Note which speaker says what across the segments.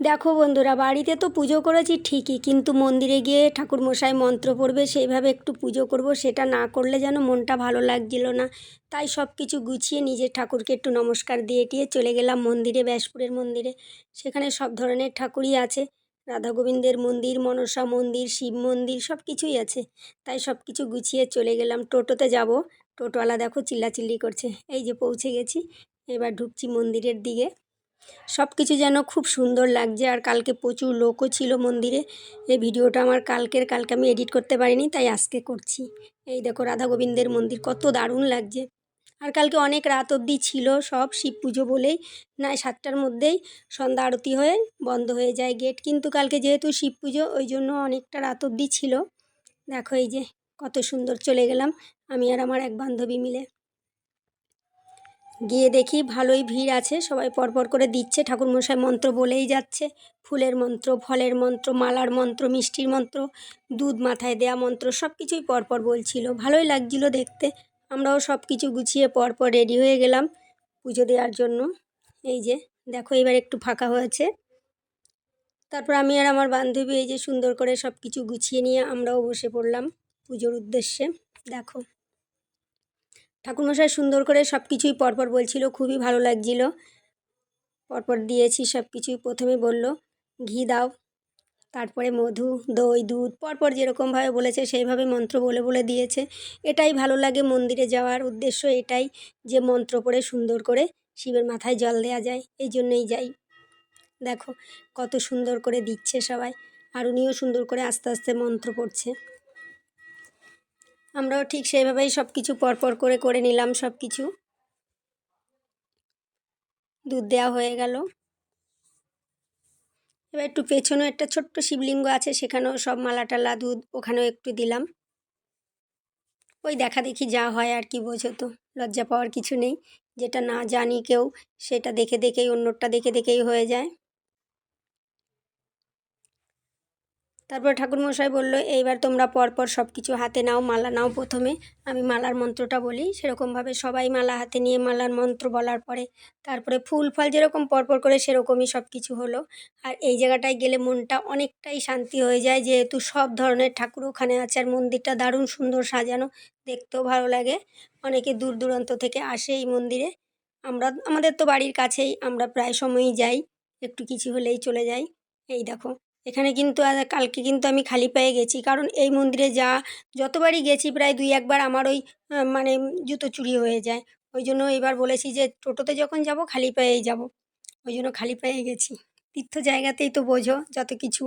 Speaker 1: দেখো বন্ধুরা, বাড়িতে তো পুজো করেছি ঠিকই, কিন্তু মন্দিরে গিয়ে ঠাকুরমশাই মন্ত্র পড়বে, সেইভাবে একটু পুজো করব, সেটা না করলে যেন মনটা ভালো লাগছিল না। তাই সব কিছু গুছিয়ে নিজের ঠাকুরকে একটু নমস্কার দিয়ে টিয়ে চলে গেলাম মন্দিরে, ব্যাসপুরের মন্দিরে। সেখানে সব ধরনের ঠাকুরই আছে। রাধা গোবিন্দের মন্দির, মনসা মন্দির, শিব মন্দির সব কিছুই আছে। তাই সব কিছু গুছিয়ে চলে গেলাম। টোটোতে যাব। টোটোওয়ালা দেখো চিল্লাচিল্লি করছে। এই যে পৌঁছে গেছি। এবার ঢুকছি মন্দিরের দিকে। সব কিছু যেন খুব সুন্দর লাগছে আর কালকে প্রচুর লোকও ছিল মন্দিরে। এই ভিডিওটা আমার কালকের, কালকে আমি এডিট করতে পারিনি, তাই আজকে করছি। এই দেখো রাধা গোবিন্দের মন্দির, কত দারুণ লাগছে। আর কালকে অনেক রাত অবধি ছিল সব শিব পুজো বলেই। নয় সাতটার মধ্যেই সন্ধ্যা আরতি হয়ে বন্ধ হয়ে যায় গেট কিন্তু কালকে যেহেতু শিব পুজো, ওই জন্য অনেকটা রাত অবধি ছিল। দেখো এই যে কত সুন্দর চলে গেলাম, আমি আর আমার এক বান্ধবী মিলে। গিয়ে দেখি ভালোই ভিড় আছে, সবাই পরপর করে দিচ্ছে, ঠাকুরমশাই মন্ত্র বলেই যাচ্ছে। ফুলের মন্ত্র, ফলের মন্ত্র, মালার মন্ত্র, মিষ্টির মন্ত্র, দুধ মাথায় দেয়া মন্ত্র সব কিছুই পরপর বলছিল। ভালোই লাগছিল দেখতে। আমরাও সব কিছু গুছিয়ে পরপর রেডি হয়ে গেলাম পুজো দেওয়ার জন্য। এই যে, দেখো এবার একটু ফাঁকা হয়েছে। তারপর আমি আর আমার বান্ধবী এই যে সুন্দর করে সব কিছু গুছিয়ে নিয়ে আমরাও বসে পড়লাম পুজোর উদ্দেশ্যে। দেখো। ঠাকুরমশাই সুন্দর করে সব কিছুই পরপর বলছিল, খুবই ভালো লাগছিল। পরপর দিয়েছি সব কিছুই প্রথমে বলল, ঘি দাও। তারপরে মধু, দই, দুধ, পরপর যেরকমভাবে বলেছে সেইভাবে মন্ত্র বলে বলে দিয়েছে। এটাই ভালো লাগে মন্দিরে যাওয়ার উদ্দেশ্য এটাই যে মন্ত্র পড়ে সুন্দর করে শিবের মাথায় জল দেওয়া যায়, এই জন্যই যাই। দেখো কত সুন্দর করে দিচ্ছে সবাই, আর উনিও সুন্দর করে আস্তে আস্তে মন্ত্র পড়ছে। আমরাও ঠিক সেইভাবেই সব কিছু পরপর করে করে নিলাম সব কিছু দুধ দেওয়া হয়ে গেল। এবার একটু পেছনেও একটা ছোট্ট শিবলিঙ্গ আছে, সেখানেও সব মালা টালা, দুধ ওখানেও একটু দিলাম। ওই দেখা দেখি যা হয় আর কি, বোঝো তো, লজ্জা পাওয়ার কিছু নেই। যেটা না জানি কেউ, সেটা দেখে দেখেই, অন্যটা দেখে দেখেই হয়ে যায়। তারপর ঠাকুরমশাই বলল, এইবার তোমরা পরপর সব কিছু হাতে নাও, মালা নাও প্রথমে। আমি মালার মন্ত্রটা বলি, সেরকমভাবে সবাই মালা হাতে নিয়ে মালার মন্ত্র বলার পরে তারপরে ফুল ফল যেরকম পরপর করে সেরকমই সব কিছু হলো। আর এই জায়গাটায় গেলে মনটা অনেকটাই শান্তি হয়ে যায়, যেহেতু সব ধরনের ঠাকুর ওখানে আছে আর মন্দিরটা দারুণ সুন্দর সাজানো, দেখতেও ভালো লাগে। অনেকে দূর দূরান্ত থেকে আসে এই মন্দিরে। আমরা, আমাদের তো বাড়ির কাছেই আমরা প্রায় সময়ই যাই, একটু কিছু হলেই চলে যাই। এই দেখো। এখানে কিন্তু কালকে কিন্তু আমি খালি পায়ে গেছি। কারণ এই মন্দিরে যা, যতবারই গেছি প্রায় দুই, একবার আমার ওই মানে জুতো চুরি হয়ে যায়। ওই জন্য এবার বলেছি যে টোটোতে যখন যাব খালি পায়েই যাব। ওই জন্য খালি পায়ে গেছি। তীর্থ জায়গাতেই তো বোঝো যত কিছু।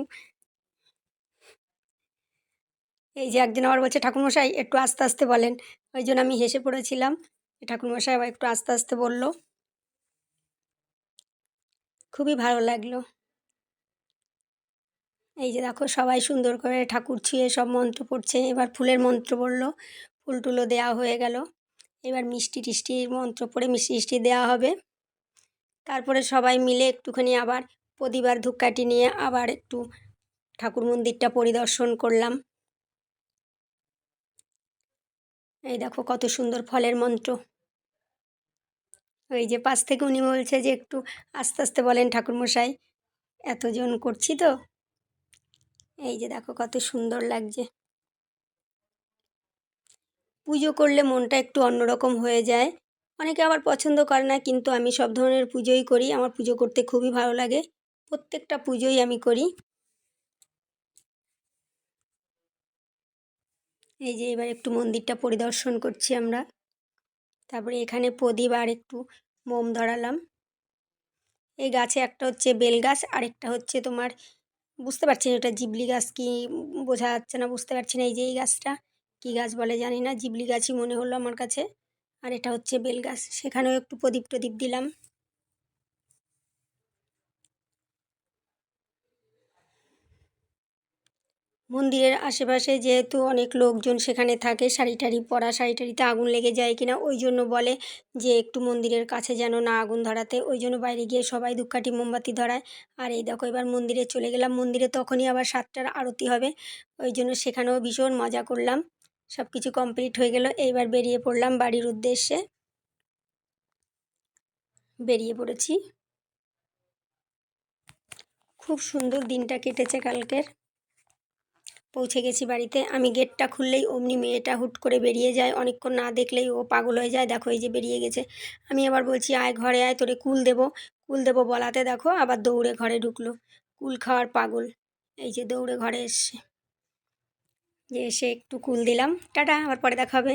Speaker 1: এই যে একদিন আবার বলছে, ঠাকুরমশাই, একটু আস্তে আস্তে বলেন। ওই জন্য আমি হেসে পড়েছিলাম। ঠাকুরমশাই আবার একটু আস্তে আস্তে বলল। খুবই ভালো লাগল। এই যে দেখো সবাই সুন্দর করে ঠাকুর ছুঁয়ে সব মন্ত্র পড়ছে। এবার ফুলের মন্ত্র পড়ল। ফুল টুলো দেওয়া হয়ে গেল। এবার মিষ্টি টিষ্টির মন্ত্র পড়ে মিষ্টি টিষ্টি দেওয়া হবে। তারপরে সবাই মিলে একটুখানি আবার প্রতিবার ধূপকাঠি নিয়ে আবার একটু ঠাকুর মন্দিরটা পরিদর্শন করলাম। এই দেখো কত সুন্দর ফলের মন্ত্র। ওই যে পাশ থেকে উনি বলছে যে একটু আস্তে আস্তে বলেন ঠাকুরমশাই, এতজন করছি তো। এই যে দেখো কত সুন্দর লাগছে। পুজো করলে মনটা একটু অন্যরকম হয়ে যায়। অনেকে আবার পছন্দ করে না, কিন্তু আমি সব ধরনের পুজোই করি। আমার পুজো করতে খুবই ভালো লাগে। প্রত্যেকটা পুজোই আমি করি। এই যে এবার একটু মন্দিরটা পরিদর্শন করছি আমরা। তারপরে এখানে প্রদীপ আর একটু মোম ধরালাম। এই গাছে একটা হচ্ছে বেল গাছ, আরেকটা হচ্ছে তোমার বুঝতে পারছি না, এটা জিবলি গাছ কি বোঝা যাচ্ছে না, বুঝতে পারছি না এই যে এই গাছটা। কী গাছ বলে জানি না, জিবলি গাছই মনে হলো আমার কাছে। আর এটা হচ্ছে বেল গাছ, সেখানেও একটু প্রদীপ টদীপ দিলাম। মন্দিরের আশেপাশে যেহেতু অনেক লোকজন সেখানে থাকে, শাড়ি টাড়ি পরা, শাড়ি টাড়িতে আগুন লেগে যায় কিনা ওই জন্য বলে যে একটু মন্দিরের কাছে যেন না আগুন ধরাতে। ওই জন্য বাইরে গিয়ে সবাই ধূপকাঠি, মোমবাতি ধরায়। আর এই দেখো এবার মন্দিরে চলে গেলাম। মন্দিরে তখনই আবার সাতটার আরতি হবে। ওই জন্য সেখানেও ভীষণ মজা করলাম। সব কিছু কমপ্লিট হয়ে গেল। এইবার বেরিয়ে পড়লাম বাড়ির উদ্দেশ্যে। বেরিয়ে পড়েছি। খুব সুন্দর দিনটা কেটেছে কালকের। পৌঁছে গেছি বাড়িতে। আমি গেটটা খুললেই অমনি মেয়েটা হুট করে বেরিয়ে যায়। অনেকক্ষণ না দেখলেই ও পাগল হয়ে যায়। দেখো, এই যে বেরিয়ে গেছে। আমি আবার বলছি, আয় ঘরে, আয়, তোরে কুল দেবো। কুল দেবো বলাতে দেখো, আবার দৌড়ে ঘরে ঢুকলো। কুল খাওয়ার পাগল। এই যে দৌড়ে ঘরে এসছে যে এসে একটু কুল দিলাম। টাটা, আবার পরে দেখা হবে।